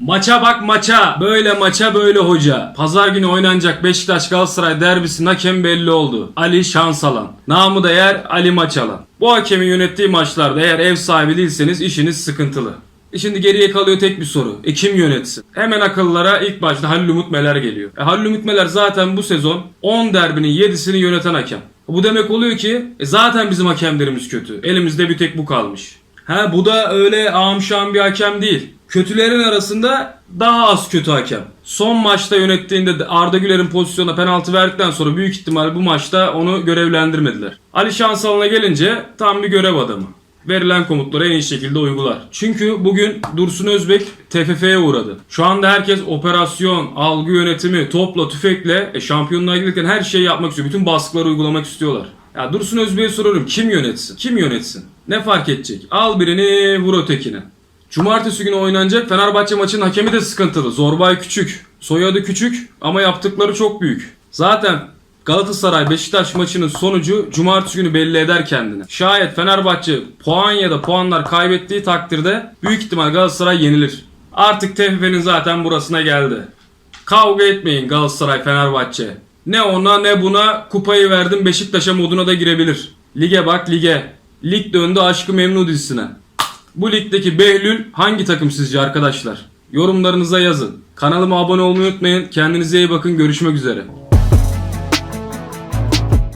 Maça bak maça. Böyle maça böyle hoca. Pazar günü oynanacak Beşiktaş Galatasaray derbisinin hakem belli oldu. Ali Şansalan. Namı değer Ali Maçalan. Bu hakemin yönettiği maçlarda eğer ev sahibi değilseniz işiniz sıkıntılı. E Şimdi geriye kalıyor tek bir soru. E kim yönetsin? Hemen akıllara ilk başta Halil Umut Meler geliyor. E Halil Umut Meler zaten bu sezon 10 derbinin 7'sini yöneten hakem. Bu demek oluyor ki e zaten bizim hakemlerimiz kötü. Elimizde bir tek bu kalmış. Ha bu da öyle amşan bir hakem değil. Kötülerin arasında daha az kötü hakem. Son maçta yönettiğinde de Arda Güler'in pozisyonuna penaltı verdikten sonra büyük ihtimal bu maçta onu görevlendirmediler. Ali Şansal'ına gelince tam bir görev adamı. Verilen komutları en iyi şekilde uygular. Çünkü bugün Dursun Özbek TFF'ye uğradı. Şu anda herkes operasyon, algı yönetimi, topla, tüfekle e, şampiyonluğa giderken her şeyi yapmak istiyor. Bütün baskıları uygulamak istiyorlar. Ya Dursun Özbek'e soruyorum kim yönetsin? Kim yönetsin? Ne fark edecek? Al birini vur ötekine. Cumartesi günü oynanacak Fenerbahçe maçının hakemi de sıkıntılı. Zorbay Küçük. Soyadı küçük ama yaptıkları çok büyük. Zaten Galatasaray Beşiktaş maçının sonucu cumartesi günü belli eder kendini. Şayet Fenerbahçe puan ya da puanlar kaybettiği takdirde büyük ihtimal Galatasaray yenilir. Artık TFF'nin zaten burasına geldi. Kavga etmeyin Galatasaray Fenerbahçe. Ne ona ne buna kupayı verdim Beşiktaş'a moduna da girebilir. Lige bak lige. Lig döndü aşkı memnu dizisine. Bu ligdeki Behlül hangi takım sizce arkadaşlar? Yorumlarınıza yazın. Kanalıma abone olmayı unutmayın. Kendinize iyi bakın. Görüşmek üzere.